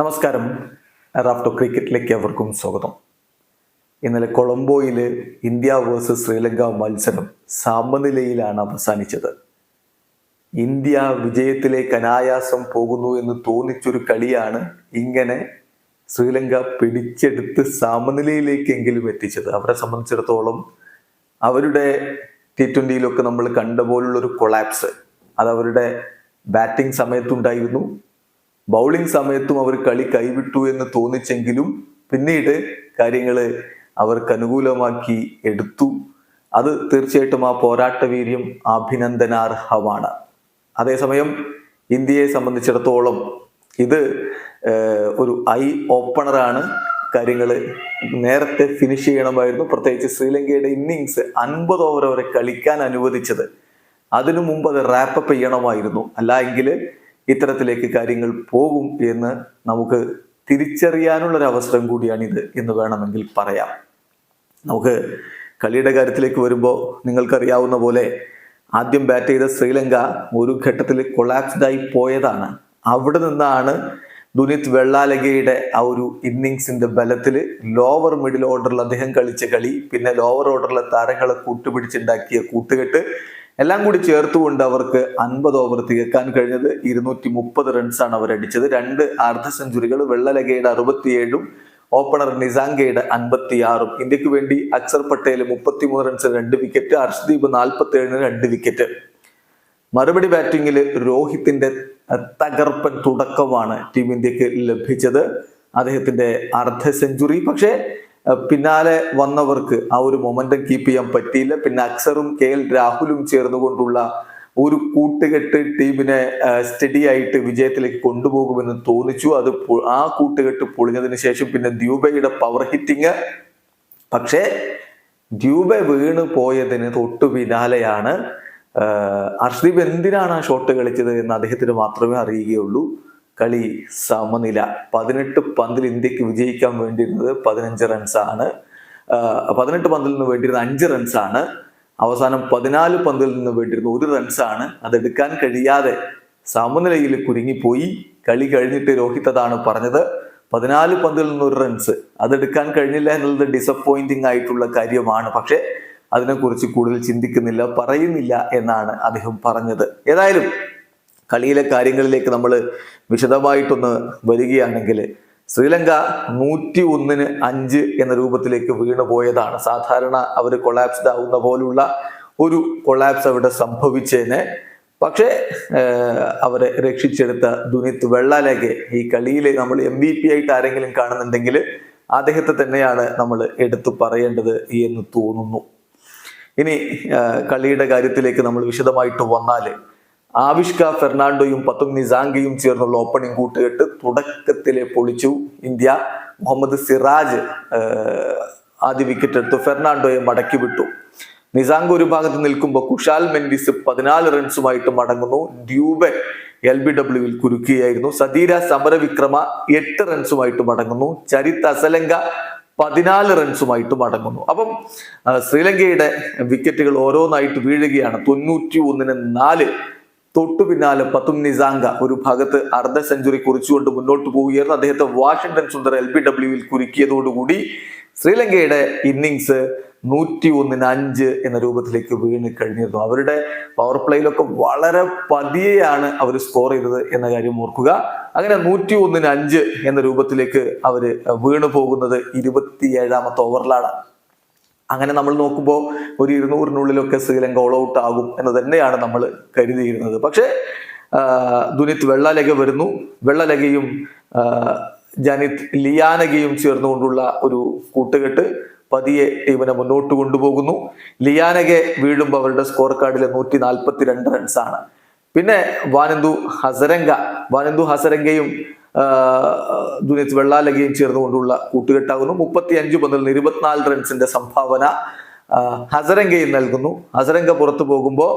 നമസ്കാരം. റാഫ്റ്റോ ക്രിക്കറ്റിലേക്ക് അവർക്കും സ്വാഗതം. ഇന്നലെ കൊളംബോയിൽ ഇന്ത്യ വേഴ്സസ് ശ്രീലങ്ക മത്സരം സമനിലയിലാണ് അവസാനിച്ചത്. ഇന്ത്യ വിജയത്തിലേക്ക് അനായാസം പോകുന്നു എന്ന് തോന്നിച്ചൊരു കളിയാണ് ഇങ്ങനെ ശ്രീലങ്ക പിടിച്ചെടുത്ത് സമനിലയിലേക്കെങ്കിലും എത്തിച്ചത്. അവരെ സംബന്ധിച്ചിടത്തോളം അവരുടെ ടി ട്വന്റിയിലൊക്കെ നമ്മൾ കണ്ട പോലുള്ളൊരു കൊളാപ്സ് അത് അവരുടെ ബാറ്റിംഗ് സമയത്തുണ്ടായിരുന്നു. ബൗളിംഗ് സമയത്തും അവർ കളി കൈവിട്ടു എന്ന് തോന്നിച്ചെങ്കിലും പിന്നീട് കാര്യങ്ങൾ അവർക്ക് അനുകൂലമാക്കി എടുത്തു. അത് തീർച്ചയായിട്ടും ആ പോരാട്ട വീര്യം അഭിനന്ദനാർഹമാണ്. അതേസമയം ഇന്ത്യയെ സംബന്ധിച്ചിടത്തോളം ഇത് ഒരു ഐ ഓപ്പണറാണ്. കാര്യങ്ങൾ നേരത്തെ ഫിനിഷ് ചെയ്യണമായിരുന്നു. പ്രത്യേകിച്ച് ശ്രീലങ്കയുടെ ഇന്നിങ്സ് അൻപത് ഓവർ വരെ കളിക്കാൻ അനുവദിച്ചത്. അതിനു മുമ്പ് അത് റാപ്പപ്പ് ചെയ്യണമായിരുന്നു. അല്ല എങ്കിൽ ഇത്തരത്തിലേക്ക് കാര്യങ്ങൾ പോകും എന്ന് നമുക്ക് തിരിച്ചറിയാനുള്ള ഒരു അവസരം കൂടിയാണിത് എന്ന് വേണമെങ്കിൽ പറയാം. നമുക്ക് കളിയുടെ കാര്യത്തിലേക്ക് വരുമ്പോൾ നിങ്ങൾക്കറിയാവുന്ന പോലെ ആദ്യം ബാറ്റ് ചെയ്ത ശ്രീലങ്ക ഒരു ഘട്ടത്തിൽ കൊളാപ്സ്ഡ് ആയി പോയതാണ്. അവിടെ നിന്നാണ് ദുനിത് വെള്ളാലകയുടെ ആ ഒരു ഇന്നിങ്സിന്റെ ബലത്തിൽ ലോവർ മിഡിൽ ഓർഡറിൽ അദ്ദേഹം കളിച്ച കളി പിന്നെ ലോവർ ഓർഡറിലെ താരങ്ങളെ കൂട്ടുപിടിച്ചുണ്ടാക്കിയ കൂട്ടുകെട്ട് എല്ലാം കൂടി ചേർത്തുകൊണ്ട് അവർക്ക് അൻപത് ഓവർ തികക്കാൻ കഴിഞ്ഞത് ഇരുന്നൂറ്റി മുപ്പത് റൺസാണ് അടിച്ചത്. രണ്ട് അർദ്ധ സെഞ്ചുറികൾ വെള്ളലകയുടെ അറുപത്തിയേഴും ഓപ്പണർ നിസാങ്കയുടെ അൻപത്തിയാറും. ഇന്ത്യയ്ക്ക് വേണ്ടി അക്സർ പട്ടേൽ മുപ്പത്തിമൂന്ന് റൺസ് രണ്ട് വിക്കറ്റ് അർഷ്ദീപ് നാൽപ്പത്തി ഏഴിന് രണ്ട് വിക്കറ്റ് മറുപടി ബാറ്റിംഗിൽ രോഹിത്തിന്റെ തകർപ്പൻ തുടക്കമാണ് ടീം ഇന്ത്യയ്ക്ക് ലഭിച്ചത്. അദ്ദേഹത്തിന്റെ അർദ്ധ സെഞ്ചുറി പക്ഷേ പിന്നാലെ വന്നവർക്ക് ആ ഒരു മൊമെന്റം കീപ്പ് ചെയ്യാൻ പറ്റിയില്ല. പിന്നെ അക്സറും കെ എൽ രാഹുലും ചേർന്നുകൊണ്ടുള്ള ഒരു കൂട്ടുകെട്ട് ടീമിനെ സ്റ്റഡി ആയിട്ട് വിജയത്തിലേക്ക് കൊണ്ടുപോകുമെന്ന് തോന്നിച്ചു. അത് ആ കൂട്ടുകെട്ട് പൊളിഞ്ഞതിന് ശേഷം പിന്നെ ദ്യൂബയുടെ പവർ ഹിറ്റിങ് പക്ഷേ ദ്യൂബ വീണ് പോയതിന് തൊട്ടു പിന്നാലെയാണ് അർഷ്ദീപ് എന്തിനാണ് ആ ഷോട്ട് കളിച്ചത് എന്ന് അദ്ദേഹത്തിന് മാത്രമേ അറിയുകയുള്ളൂ. കളി സമനില. പതിനെട്ട് പന്തിൽ ഇന്ത്യയ്ക്ക് വിജയിക്കാൻ വേണ്ടിയിരുന്നത് പതിനഞ്ച് റൺസാണ് പതിനെട്ട് പന്തിൽ നിന്ന് വേണ്ടിയിരുന്ന അഞ്ച് റൺസാണ് അവസാനം പതിനാല് പന്തിൽ നിന്ന് വേണ്ടിയിരുന്ന ഒരു റൺസാണ് അതെടുക്കാൻ കഴിയാതെ സമനിലയിൽ കുരുങ്ങിപ്പോയി. കളി കഴിഞ്ഞിട്ട് രോഹിത് അതാണ് പറഞ്ഞത്. പതിനാല് പന്തിൽ നിന്ന് ഒരു റൺസ് അതെടുക്കാൻ കഴിഞ്ഞില്ല എന്നുള്ളത് ഡിസപ്പോയിന്റിംഗ് ആയിട്ടുള്ള കാര്യമാണ്. പക്ഷേ അതിനെക്കുറിച്ച് കൂടുതൽ ചിന്തിക്കുന്നില്ല പറയുന്നില്ല എന്നാണ് അദ്ദേഹം പറഞ്ഞത്. ഏതായാലും കളിയിലെ കാര്യങ്ങളിലേക്ക് നമ്മൾ വിശദമായിട്ടൊന്ന് വരികയാണെങ്കിൽ ശ്രീലങ്ക നൂറ്റി ഒന്നിന് അഞ്ച് എന്ന രൂപത്തിലേക്ക് വീണു പോയതാണ്. സാധാരണ അവർ കൊളാപ്സ്ഡ് ആവുന്ന പോലുള്ള ഒരു കൊളാപ്സ് അവിടെ സംഭവിച്ചതിന് പക്ഷേ അവരെ രക്ഷിച്ചെടുത്ത ദുനിത് വെള്ളാലേക്ക് ഈ കളിയിൽ നമ്മൾ എം വി പി ആയിട്ട് ആരെങ്കിലും കാണുന്നുണ്ടെങ്കിൽ അദ്ദേഹത്തെ തന്നെയാണ് നമ്മൾ എടുത്തു പറയേണ്ടത് എന്ന് തോന്നുന്നു. ഇനി കളിയുടെ കാര്യത്തിലേക്ക് നമ്മൾ വിശദമായിട്ട് വന്നാൽ ആവിഷ്ക ഫെർണാണ്ടോയും പത്തും നിസാങ്കയും ചേർന്നുള്ള ഓപ്പണിംഗ് കൂട്ടുകെട്ട് തുടക്കത്തിലെ പൊളിച്ചു. ഇന്ത്യ മുഹമ്മദ് സിറാജ് ആദ്യ വിക്കറ്റ് എടുത്തു. ഫെർണാണ്ടോയെ മടക്കി വിട്ടു. നിസാങ്ക് ഒരു ഭാഗത്ത് നിൽക്കുമ്പോൾ കുഷാൽ മെൻഡിസ് പതിനാല് റൺസുമായിട്ട് മടങ്ങുന്നു. ഡ്യൂബെ എൽ ബി ഡബ്ല്യുവിൽ കുരുക്കുകയായിരുന്നു. സദീര സമരവിക്രമ എട്ട് റൺസുമായിട്ട് മടങ്ങുന്നു. ചരിത് അസലങ്ക പതിനാല് റൺസുമായിട്ട് മടങ്ങുന്നു. അപ്പം ശ്രീലങ്കയുടെ വിക്കറ്റുകൾ ഓരോന്നായിട്ട് വീഴുകയാണ്. തൊണ്ണൂറ്റി ഒന്നിന് നാല് തൊട്ടു പിന്നാലെ പത്തും നിസാങ്ക ഒരു ഭാഗത്ത് അർദ്ധ സെഞ്ചുറി കുറിച്ചുകൊണ്ട് മുന്നോട്ട് പോവുകയായിരുന്നു. അദ്ദേഹത്തെ വാഷിംഗ്ടൺ സുന്ദർ എൽ ബി ഡബ്ല്യുവിൽ കുരുക്കിയതോടുകൂടി ശ്രീലങ്കയുടെ ഇന്നിങ്സ് നൂറ്റി ഒന്നിന് അഞ്ച് എന്ന രൂപത്തിലേക്ക് വീണ് കഴിഞ്ഞിരുന്നു. അവരുടെ പവർ പ്ലേയിലൊക്കെ വളരെ പതിയെയാണ് അവർ സ്കോർ ചെയ്തത് എന്ന കാര്യം ഓർക്കുക. അങ്ങനെ നൂറ്റി ഒന്നിന് അഞ്ച് എന്ന രൂപത്തിലേക്ക് അവർ വീണു പോകുന്നത് ഇരുപത്തിയേഴാമത്തെ ഓവറിലാണ് അങ്ങനെ നമ്മൾ നോക്കുമ്പോൾ ഒരു ഇരുന്നൂറിനുള്ളിലൊക്കെ ശ്രീലങ്ക ഓൾ ഔട്ട് ആകും എന്ന് തന്നെയാണ് നമ്മൾ കരുതിയിരുന്നത്. പക്ഷേ ദുനിത് വെള്ളലക വരുന്നു. വെള്ളലകയും ജനിത് ലിയാനകയും ചേർന്നുകൊണ്ടുള്ള ഒരു കൂട്ടുകെട്ട് പതിയെ ടീമിനെ മുന്നോട്ട് കൊണ്ടുപോകുന്നു. ലിയാനകെ വീഴുമ്പോൾ അവരുടെ സ്കോർ കാർഡിലെ നൂറ്റി നാൽപ്പത്തി രണ്ട് റൺസാണ് പിന്നെ വാനന്ദു ഹസരംഗ വാനന്ദു ഹസരംഗയും ദുനിത് വെള്ളാലകയും ചേർന്നുകൊണ്ടുള്ള കൂട്ടുകെട്ടാകുന്നു. മുപ്പത്തി അഞ്ച് പന്തിൽ നിന്ന് ഇരുപത്തിനാല് റൺസിന്റെ സംഭാവന ഹസരംഗയിൽ നൽകുന്നു. ഹസരംഗ പുറത്തു പോകുമ്പോൾ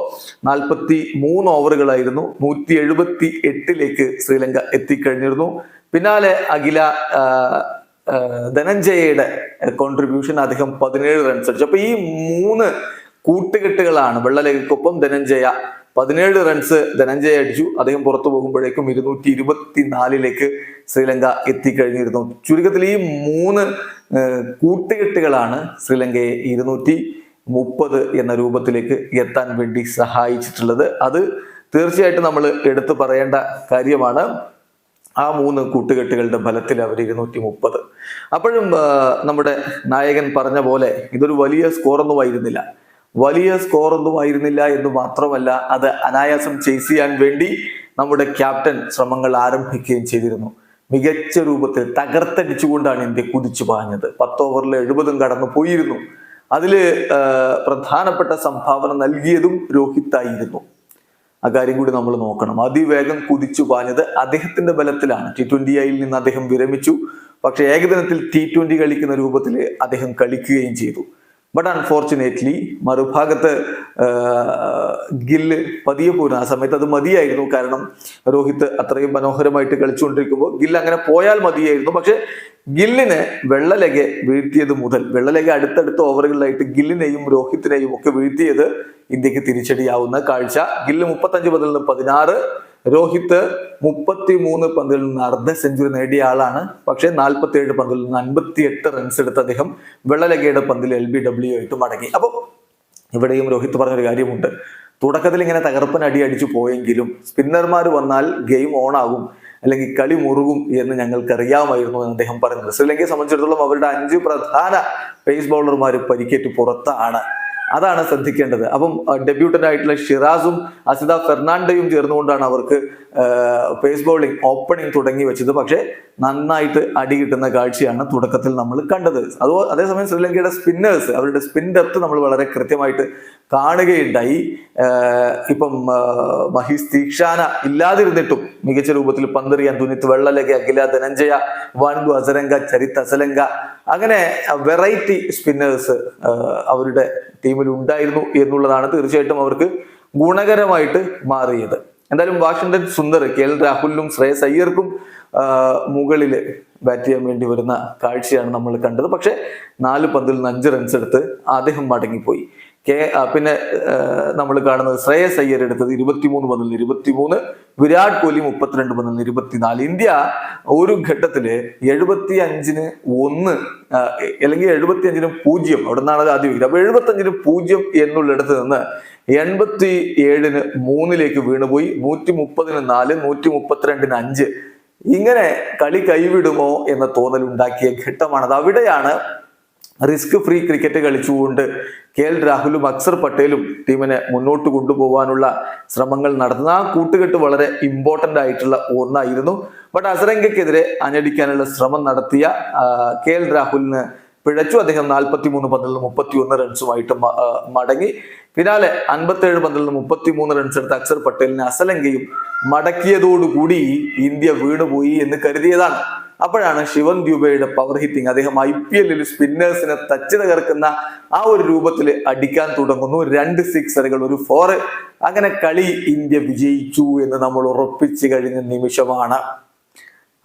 നാൽപ്പത്തി മൂന്ന് ഓവറുകളായിരുന്നു. നൂറ്റി എഴുപത്തി എട്ടിലേക്ക് ശ്രീലങ്ക എത്തിക്കഴിഞ്ഞിരുന്നു. പിന്നാലെ അഖില ധനഞ്ജയയുടെ കോൺട്രിബ്യൂഷൻ അദ്ദേഹം പതിനേഴ് റൺസ് അടിച്ചു. അപ്പൊ ഈ മൂന്ന് കൂട്ടുകെട്ടുകളാണ് വെള്ളലേഖക്കൊപ്പം ധനഞ്ജയ പതിനേഴ് റൺസ് ധനഞ്ജയ അടിച്ചു. അദ്ദേഹം പുറത്തു പോകുമ്പോഴേക്കും ഇരുന്നൂറ്റി ഇരുപത്തിനാലിലേക്ക് ശ്രീലങ്ക എത്തിക്കഴിഞ്ഞിരുന്നു. ചുരുക്കത്തിൽ ഈ മൂന്ന് കൂട്ടുകെട്ടുകളാണ് ശ്രീലങ്കയെ ഇരുന്നൂറ്റി മുപ്പത് എന്ന രൂപത്തിലേക്ക് എത്താൻ വേണ്ടി സഹായിച്ചിട്ടുള്ളത്. അത് തീർച്ചയായിട്ടും നമ്മൾ എടുത്തു പറയേണ്ട കാര്യമാണ്. ആ മൂന്ന് കൂട്ടുകെട്ടുകളുടെ ഫലത്തിൽ അവർ ഇരുന്നൂറ്റി മുപ്പത് അപ്പോഴും നമ്മുടെ നായകൻ പറഞ്ഞ പോലെ ഇതൊരു വലിയ സ്കോറൊന്നും ആയിരുന്നില്ല. വലിയ സ്കോറൊന്നും ആയിരുന്നില്ല എന്ന് മാത്രമല്ല അത് അനായാസം ചേസ് ചെയ്യാൻ വേണ്ടി നമ്മുടെ ക്യാപ്റ്റൻ ശ്രമങ്ങൾ ആരംഭിക്കുകയും ചെയ്തിരുന്നു. മികച്ച രൂപത്തിൽ തകർത്തടിച്ചുകൊണ്ടാണ് ഇന്ത്യ കുതിച്ചു പാഞ്ഞത്. പത്ത് ഓവറിൽ എഴുപതും കടന്നു പോയിരുന്നു. അതിൽ പ്രധാനപ്പെട്ട സംഭാവന നൽകിയതും രോഹിത് ആയിരുന്നു. അക്കാര്യം കൂടി നമ്മൾ നോക്കണം. അതിവേഗം കുതിച്ചു പാഞ്ഞത് അദ്ദേഹത്തിന്റെ ബലത്തിലാണ്. ടി ട്വന്റി ഐയിൽ നിന്ന് അദ്ദേഹം വിരമിച്ചു. പക്ഷെ ഏകദിനത്തിൽ ടി ട്വന്റി കളിക്കുന്ന രൂപത്തിൽ അദ്ദേഹം കളിക്കുകയും ചെയ്തു. ബട്ട് അൺഫോർച്ചുനേറ്റ്ലി മറുഭാഗത്ത് ഗില്ല് പതിയെ പോരും ആ സമയത്ത് അത് മതിയായിരുന്നു. കാരണം രോഹിത് അത്രയും മനോഹരമായിട്ട് കളിച്ചുകൊണ്ടിരിക്കുമ്പോൾ ഗില്ല് അങ്ങനെ പോയാൽ മതിയായിരുന്നു. പക്ഷെ ഗില്ലിനെ വെള്ളലക വീഴ്ത്തിയത് മുതൽ വെള്ളലക അടുത്തടുത്ത ഓവറുകളിലായിട്ട് ഗില്ലിനെയും രോഹിത്തിനെയും ഒക്കെ വീഴ്ത്തിയത് ഇന്ത്യയ്ക്ക് തിരിച്ചടിയാവുന്ന കാഴ്ച. ഗില്ല് മുപ്പത്തഞ്ച് മുതൽ പതിനാറ് രോഹിത് മുപ്പത്തി മൂന്ന് പന്തിൽ നിന്ന് അർദ്ധ സെഞ്ചുറി നേടിയ ആളാണ്. പക്ഷേ നാൽപ്പത്തി ഏഴ് പന്തിൽ നിന്ന് അൻപത്തി എട്ട് റൺസ് എടുത്ത അദ്ദേഹം വെള്ളലകയുടെ പന്തിൽ എൽ ബി ഡബ്ല്യു ആയിട്ട് മടങ്ങി. അപ്പോൾ ഇവിടെയും രോഹിത് പറഞ്ഞൊരു കാര്യമുണ്ട്. തുടക്കത്തിൽ ഇങ്ങനെ തകർപ്പൻ അടി അടിച്ചു പോയെങ്കിലും സ്പിന്നർമാർ വന്നാൽ ഗെയിം ഓൺ ആകും അല്ലെങ്കിൽ കളി മുറുകും എന്ന് ഞങ്ങൾക്കറിയാമായിരുന്നു എന്ന് അദ്ദേഹം പറയുന്നത് ശ്രീലങ്കയെ സംബന്ധിച്ചിടത്തോളം അവരുടെ അഞ്ച് പ്രധാന പേസ് ബൗളർമാർ പരിക്കേറ്റ് പുറത്താണ്. അതാണ് ശ്രദ്ധിക്കേണ്ടത്. അപ്പം ഡെബ്യൂട്ടന്റ് ആയിട്ടുള്ള ഷിറാസും അസിത ഫെർണാണ്ടയും ചേർന്നുകൊണ്ടാണ് അവർക്ക് പേസ് ബൗളിംഗ് ഓപ്പണിംഗ് തുടങ്ങി വെച്ചത്. പക്ഷേ നന്നായിട്ട് അടി കിട്ടുന്ന കാഴ്ചയാണ് തുടക്കത്തിൽ നമ്മൾ കണ്ടത്. അതോ അതേസമയം ശ്രീലങ്കയുടെ സ്പിന്നേഴ്സ് അവരുടെ സ്പിൻ ഡെപ്ത് നമ്മൾ വളരെ കൃത്യമായിട്ട് കാണുകയുണ്ടായി. ഇപ്പം മഹീസ് തീക്ഷാന ഇല്ലാതിരുന്നിട്ടും മികച്ച രൂപത്തിൽ പന്തെറിയാൻ തുനിത്ത് വെള്ളലക അഖില ധനഞ്ജയ വാൻഗു അസരംഗ ചരിത്ത് അസലങ്ക അങ്ങനെ വെറൈറ്റി സ്പിന്നേഴ്സ് അവരുടെ ടീമിൽ ഉണ്ടായിരുന്നു എന്നുള്ളതാണ് തീർച്ചയായിട്ടും അവർക്ക് ഗുണകരമായിട്ട് മാറിയത്. എന്തായാലും വാഷിംഗ്ടൺ സുന്ദർ കെ എൽ രാഹുലിനും ശ്രേയസ് അയ്യർക്കും മുകളിൽ ബാറ്റ് ചെയ്യാൻ വേണ്ടി വരുന്ന കാഴ്ചയാണ് നമ്മൾ കണ്ടത്. പക്ഷേ നാല് പന്തിൽ നിന്ന് അഞ്ച് റൺസ് എടുത്ത് അദ്ദേഹം മടങ്ങിപ്പോയി. കെ പിന്നെ നമ്മൾ കാണുന്നത് ശ്രേയസ് അയ്യർ എടുത്തത് ഇരുപത്തിമൂന്ന് പന്തിൽ നിന്ന് ഇരുപത്തിമൂന്ന് വിരാട് കോഹ്ലി മുപ്പത്തിരണ്ട് പന്തിൽ നിന്ന് ഇരുപത്തിനാല്. ഇന്ത്യ ഒരു ഘട്ടത്തിൽ എഴുപത്തി അഞ്ചിന് ഒന്ന് അല്ലെങ്കിൽ എഴുപത്തി അഞ്ചിന് പൂജ്യം അവിടെ നിന്നാണ് അത് ആദ്യം അപ്പൊ എഴുപത്തി അഞ്ചിന് പൂജ്യം എന്നുള്ളിടത്ത് നിന്ന് എൺപത്തി ഏഴിന് മൂന്നിലേക്ക് വീണുപോയി. നൂറ്റി മുപ്പതിന് നാല് നൂറ്റി മുപ്പത്തിരണ്ടിന് അഞ്ച്. ഇങ്ങനെ കളി കൈവിടുമോ എന്ന തോന്നൽ ഉണ്ടാക്കിയ ഘട്ടമാണത്. അവിടെയാണ് റിസ്ക് ഫ്രീ ക്രിക്കറ്റ് കളിച്ചുകൊണ്ട് കെ എൽ രാഹുലും അക്സർ പട്ടേലും ടീമിനെ മുന്നോട്ട് കൊണ്ടുപോകാനുള്ള ശ്രമങ്ങൾ നടത്തുന്ന ആ കൂട്ടുകെട്ട് വളരെ ഇമ്പോർട്ടന്റ് ആയിട്ടുള്ള ഒന്നായിരുന്നു. ബട്ട് അസരംഗയ്ക്കെതിരെ അനടിക്കാനുള്ള ശ്രമം നടത്തിയ കെ എൽ രാഹുലിന് പിഴച്ചു. അദ്ദേഹം നാൽപ്പത്തി മൂന്ന് പന്തിൽ നിന്ന് മുപ്പത്തി ഒന്ന് റൺസുമായിട്ട് മടങ്ങി. പിന്നാലെ അൻപത്തേഴ് പന്തിൽ നിന്ന് മുപ്പത്തി മൂന്ന് റൺസ് എടുത്ത അക്സർ പട്ടേലിനെ അസലങ്കയും മടക്കിയതോടുകൂടി ഇന്ത്യ വീണുപോയി എന്ന് കരുതിയതാണ്. അപ്പോഴാണ് ശിവൻ ദ്യൂബയുടെ പവർ ഹിറ്റിംഗ് അദ്ദേഹം ഐ പി എല്ലിൽ സ്പിന്നേഴ്സിനെ തച്ച് തകർക്കുന്ന ആ ഒരു രൂപത്തിൽ അടിക്കാൻ തുടങ്ങുന്നു. രണ്ട് സിക്സറുകൾ ഒരു ഫോർ അങ്ങനെ കളി ഇന്ത്യ വിജയിച്ചു എന്ന് നമ്മൾ ഉറപ്പിച്ചു കഴിഞ്ഞ നിമിഷമാണ്.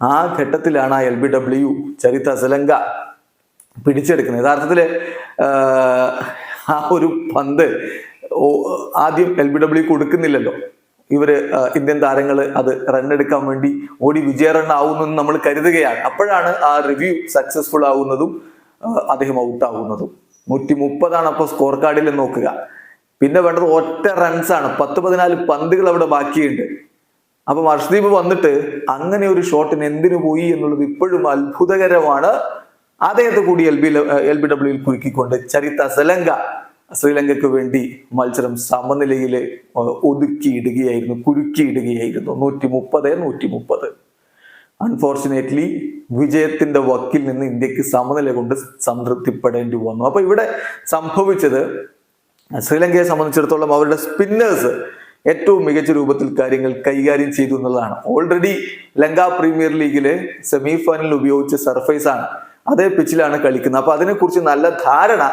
ആ ഘട്ടത്തിലാണ് എൽ ബി ഡബ്ല്യു ചരിത്ര അസലങ്ക. പിടിച്ചെടുക്കുന്നത്. യഥാർത്ഥത്തിൽ ആ ഒരു പന്ത് ആദ്യം എൽ ബി ഡബ്ല്യു കൊടുക്കുന്നില്ലല്ലോ. ഇവർ ഇന്ത്യൻ താരങ്ങൾ അത് റൺ എടുക്കാൻ വേണ്ടി ഓടി വിജയ റൺ ആവുന്നെന്ന് നമ്മൾ കരുതുകയാണ്. അപ്പോഴാണ് ആ റിവ്യൂ സക്സസ്ഫുൾ ആവുന്നതും അദ്ദേഹം ഔട്ട് ആവുന്നതും നൂറ്റി മുപ്പതാണ് അപ്പോൾ സ്കോർ കാർഡിൽ നോക്കുക. പിന്നെ വേണ്ടത് ഒറ്റ റൺസ് ആണ് പത്ത് പതിനാല് പന്തുകൾ അവിടെ ബാക്കിയുണ്ട്. അപ്പൊ ഹർഷ്ദീപ് വന്നിട്ട് അങ്ങനെ ഒരു ഷോട്ടിന് എന്തിനു പോയി എന്നുള്ളത് ഇപ്പോഴും അത്ഭുതകരമാണ്. അദ്ദേഹത്തെ കൂടി എൽ ബി എൽ ബി ഡബ്ല്യുയിൽ കുരുക്കിക്കൊണ്ട് ചരിത്ത സെലങ്ക ശ്രീലങ്കയ്ക്ക് വേണ്ടി മത്സരം സമനിലയിൽ ഒതുക്കിയിടുകയായിരുന്നു കുരുക്കിയിടുകയായിരുന്നു. നൂറ്റി മുപ്പത് നൂറ്റി മുപ്പത് അൺഫോർച്ചുനേറ്റ്ലി വിജയത്തിന്റെ വക്കിൽ നിന്ന് ഇന്ത്യയ്ക്ക് സമനില കൊണ്ട് സംതൃപ്തിപ്പെടേണ്ടി വന്നു. അപ്പൊ ഇവിടെ സംഭവിച്ചത് ശ്രീലങ്കയെ സംബന്ധിച്ചിടത്തോളം അവരുടെ സ്പിന്നേഴ്സ് ഏറ്റവും മികച്ച രൂപത്തിൽ കാര്യങ്ങൾ കൈകാര്യം ചെയ്തു എന്നുള്ളതാണ്. ഓൾറെഡി ലങ്ക പ്രീമിയർ ലീഗിലെ സെമി ഫൈനലിൽ ഉപയോഗിച്ച സർഫേസ് ആണ് അതേ പിച്ചിലാണ് കളിക്കുന്നത്. അപ്പൊ അതിനെക്കുറിച്ച് നല്ല ധാരണ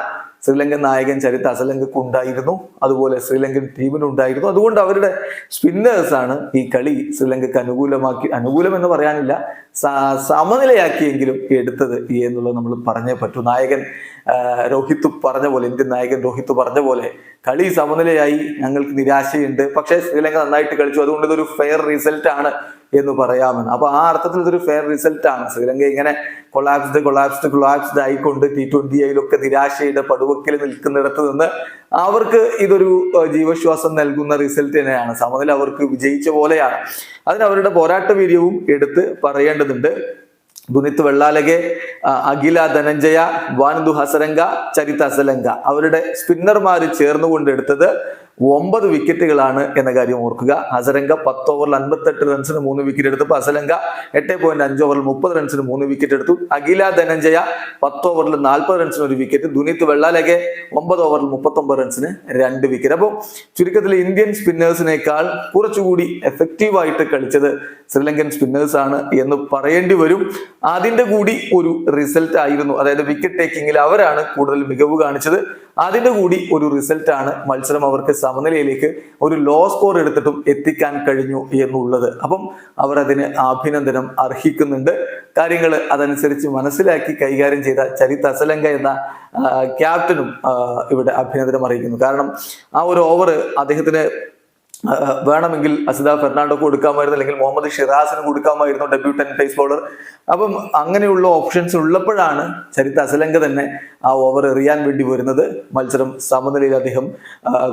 ശ്രീലങ്കൻ നായകൻ ചരിത്ര അസലങ്കക്ക് ഉണ്ടായിരുന്നു അതുപോലെ ശ്രീലങ്കൻ ടീമിനുണ്ടായിരുന്നു. അതുകൊണ്ട് അവരുടെ സ്പിന്നേഴ്സാണ് ഈ കളി ശ്രീലങ്കക്ക് അനുകൂലമാക്കി അനുകൂലം എന്ന് പറയാനില്ല സമനിലയാക്കിയെങ്കിലും എടുത്തത് എന്നുള്ളത് നമ്മൾ പറഞ്ഞേ പറ്റൂ. നായകൻ രോഹിത് പറഞ്ഞ പോലെ ഇന്ത്യൻ നായകൻ രോഹിത് പറഞ്ഞ പോലെ കളി സമനിലയായി. ഞങ്ങൾക്ക് നിരാശയുണ്ട്. പക്ഷേ ശ്രീലങ്ക നന്നായിട്ട് കളിച്ചു. അതുകൊണ്ട് ഇതൊരു ഫെയർ റിസൾട്ട് ആണ്. എന്ന് പറയാമെന്ന്. അപ്പൊ ആ അർത്ഥത്തിൽ ഇതൊരു ഫെയർ റിസൾട്ട് ആണ്. ശ്രീലങ്ക ഇങ്ങനെ കൊളാപ്സ്ഡ് കൊളാപ്സ്ഡ് കൊളാപ്സ്ഡ് ആയിക്കൊണ്ട് ടി ട്വന്റി ഐയിലൊക്കെ നിരാശയുടെ പടുവക്കിൽ നിൽക്കുന്നിടത്ത് നിന്ന് അവർക്ക് ഇതൊരു ജീവശ്വാസം നൽകുന്ന റിസൾട്ട് തന്നെയാണ്. സമനില അവർക്ക് വിജയിച്ച പോലെയാണ്. അതിന് അവരുടെ പോരാട്ട വീര്യവും എടുത്ത് പറയേണ്ടതുണ്ട്. ദുനിത് വെള്ളാലകെ അഖില ധനഞ്ജയ വാനന്ദു ഹസരംഗ ചരിത അസലങ്ക അവരുടെ സ്പിന്നർമാർ ചേർന്നുകൊണ്ട് എടുത്തത് ഒമ്പത് വിക്കറ്റുകളാണ് എന്ന കാര്യം ഓർക്കുക. ഹസരംഗ പത്ത് ഓവറിൽ അൻപത്തെട്ട് റൺസിന് മൂന്ന് വിക്കറ്റ് എടുത്തപ്പോൾ അസലങ്ക എട്ട് പോയിന്റ് അഞ്ച് ഓവറിൽ മുപ്പത് റൺസിന് മൂന്ന് വിക്കറ്റ് എടുത്തു. അഖില ധനഞ്ജയ പത്ത് ഓവറിൽ നാൽപ്പത് റൺസിന് ഒരു വിക്കറ്റ് ദുനിത് വെള്ളാലകെ ഒമ്പത് ഓവറിൽ മുപ്പത്തൊമ്പത് റൺസിന് രണ്ട് വിക്കറ്റ് അപ്പോൾ ചുരുക്കത്തിൽ ഇന്ത്യൻ സ്പിന്നേഴ്സിനേക്കാൾ കുറച്ചുകൂടി എഫക്റ്റീവായിട്ട് കളിച്ചത് ശ്രീലങ്കൻ സ്പിന്നേഴ്സ് ആണ് എന്ന് പറയേണ്ടി വരും. അതിന്റെ കൂടി ഒരു റിസൾട്ട് ആയിരുന്നു. അതായത് വിക്കറ്റ് ടേക്കിങ്ങിൽ അവരാണ് കൂടുതൽ മികവ് കാണിച്ചത്. അതിന്റെ കൂടി ഒരു റിസൾട്ട് ആണ് മത്സരം അവർക്ക് സമനിലയിലേക്ക് ഒരു ലോ സ്കോർ എടുത്തിട്ടും എത്തിക്കാൻ കഴിഞ്ഞു എന്നുള്ളത്. അപ്പം അവർ അതിന് അഭിനന്ദനം അർഹിക്കുന്നുണ്ട്. കാര്യങ്ങൾ അതനുസരിച്ച് മനസ്സിലാക്കി കൈകാര്യം ചെയ്ത ചരിത് അസലങ്ക എന്ന ക്യാപ്റ്റനും ഇവിടെ അഭിനന്ദനം അറിയിക്കുന്നു. കാരണം ആ ഒരു ഓവർ അദ്ദേഹത്തിന് വേണമെങ്കിൽ അസിത ഫെർണാണ്ടോക്ക് കൊടുക്കാമായിരുന്നു അല്ലെങ്കിൽ മുഹമ്മദ് ഷിറാസിന് കൊടുക്കാമായിരുന്നു ഡെബ്യൂട്ടൻ പേസ് ബോളർ അപ്പം അങ്ങനെയുള്ള ഓപ്ഷൻസ് ഉള്ളപ്പോഴാണ് ചരിത്ര അസലങ്ക തന്നെ ആ ഓവർ എറിയാൻ വേണ്ടി വരുന്നത്. മത്സരം സമനിലയിൽ അദ്ദേഹം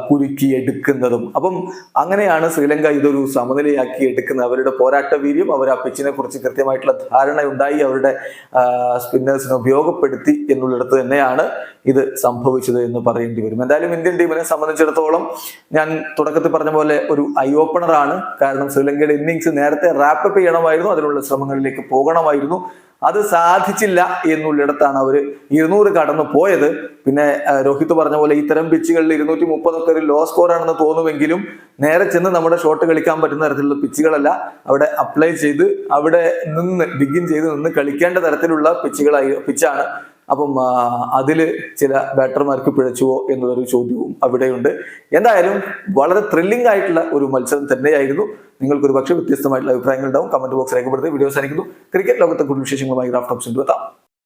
കുരുക്കി എടുക്കുന്നതും അപ്പം അങ്ങനെയാണ് ശ്രീലങ്ക ഇതൊരു സമനിലയാക്കി എടുക്കുന്നത്. അവരുടെ പോരാട്ട വീര്യം അവർ ആ പിച്ചിനെ കുറിച്ച് കൃത്യമായിട്ടുള്ള ധാരണ ഉണ്ടായി അവരുടെ സ്പിന്നേഴ്സിനെ ഉപയോഗപ്പെടുത്തി എന്നുള്ളിടത്ത് തന്നെയാണ് ഇത് സംഭവിച്ചത് എന്ന് പറയേണ്ടി വരും. എന്തായാലും ഇന്ത്യൻ ടീമിനെ സംബന്ധിച്ചിടത്തോളം ഞാൻ തുടക്കത്തിൽ പറഞ്ഞ പോലെ ഒരു ഐ ഓപ്പണർ ആണ്. കാരണം ശ്രീലങ്കയുടെ ഇന്നിങ്സ് നേരത്തെ റാപ്പപ്പ് ചെയ്യണമായിരുന്നു. അതിനുള്ള ശ്രമങ്ങളിലേക്ക് പോകണമായിരുന്നു. അത് സാധിച്ചില്ല എന്നുള്ളിടത്താണ് അവർ ഇരുന്നൂറ് കടന്നു പോയത്. പിന്നെ രോഹിത് പറഞ്ഞ പോലെ ഇത്തരം പിച്ചുകളിൽ ഇരുന്നൂറ്റി മുപ്പതൊക്കെ ഒരു ലോ സ്കോറാണെന്ന് തോന്നുമെങ്കിലും നേരെ ചെന്ന് നമ്മുടെ ഷോട്ട് കളിക്കാൻ പറ്റുന്ന തരത്തിലുള്ള പിച്ചുകളല്ല അവിടെ അപ്ലൈ ചെയ്ത് അവിടെ നിന്ന് ബിഗിൻ ചെയ്ത് നിന്ന് കളിക്കേണ്ട തരത്തിലുള്ള പിച്ചുകളായി പിച്ചാണ് അപ്പം അതിൽ ചില ബാറ്റർമാർക്ക് പിഴച്ചുവോ എന്നുള്ളൊരു ചോദ്യവും അവിടെയുണ്ട്. എന്തായാലും വളരെ ത്രില്ലിംഗ് ആയിട്ടുള്ള ഒരു മത്സരം തന്നെയായിരുന്നു. നിങ്ങൾക്ക് ഒരു പക്ഷേ വ്യത്യസ്തമായിട്ടുള്ള അഭിപ്രായങ്ങൾ ഉണ്ടാവും. കമന്റ് ബോക്സ് രേഖപ്പെടുത്തി വീഡിയോ സാധിക്കുന്നു ക്രിക്കറ്റ് ലോകത്തെ കൂടുതൽ വിശേഷങ്ങളുമായി റാഫ്റ്റോപ്സ് എത്താം